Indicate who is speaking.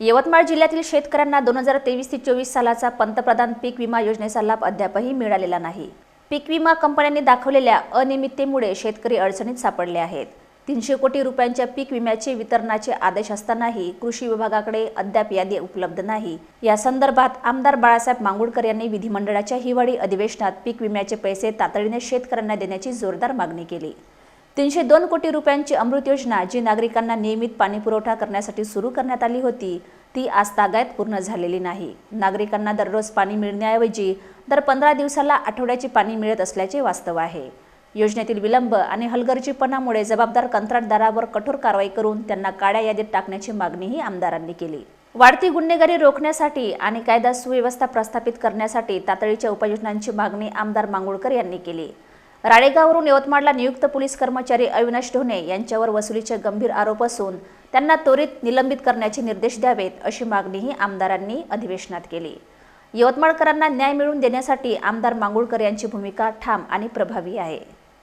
Speaker 1: यवतमाळ जिल्ह्यातील शेतकऱ्यांना दोन हजार तेवीस ते चोवीस सालाचा पंतप्रधान पीक विमा योजनेचा लाभ अद्यापही मिळालेला नाही. पीक विमा कंपन्यांनी दाखवलेल्या अनियमिततेमुळे शेतकरी अडचणीत सापडले आहेत. तीनशे कोटी रुपयांच्या पीक विम्याचे वितरणाचे आदेश असतानाही कृषी विभागाकडे अद्याप यादी उपलब्ध नाही. या संदर्भात आमदार बाळासाहेब मांगुळकर यांनी विधिमंडळाच्या हिवाळी अधिवेशनात पीक विम्याचे पैसे तातडीने शेतकऱ्यांना देण्याची जोरदार मागणी केली. तीनशे दोन कोटी रुपयांची अमृत योजना जी नागरिकांना नियमित पाणीपुरवठा करण्यासाठी सुरू करण्यात आली होती ती आज तागायत पूर्ण झालेली नाही. नागरिकांना दररोज पाणी मिळण्याऐवजी दर पंधरा दिवसाला आठवड्याचे पाणी मिळत असल्याचे वास्तव आहे. योजनेतील विलंब आणि हलगर्जीपणामुळे जबाबदार कंत्राटदारावर कठोर कारवाई करून त्यांना काळ्या यादीत टाकण्याची मागणीही आमदारांनी केली. वाढती गुन्हेगारी रोखण्यासाठी आणि कायदा सुव्यवस्था प्रस्थापित करण्यासाठी तातडीच्या उपाययोजनांची मागणी आमदार मांगुळकर यांनी केली. राळेगाववरून यवतमाळला नियुक्त पोलीस कर्मचारी अविनाश ढोणे यांच्यावर वसुलीचे गंभीर आरोप असून त्यांना त्वरित निलंबित करण्याचे निर्देश द्यावेत अशी मागणीही आमदारांनी अधिवेशनात केली. यवतमाळकरांना न्याय मिळवून देण्यासाठी आमदार मांगुळकर यांची भूमिका ठाम आणि प्रभावी आहे.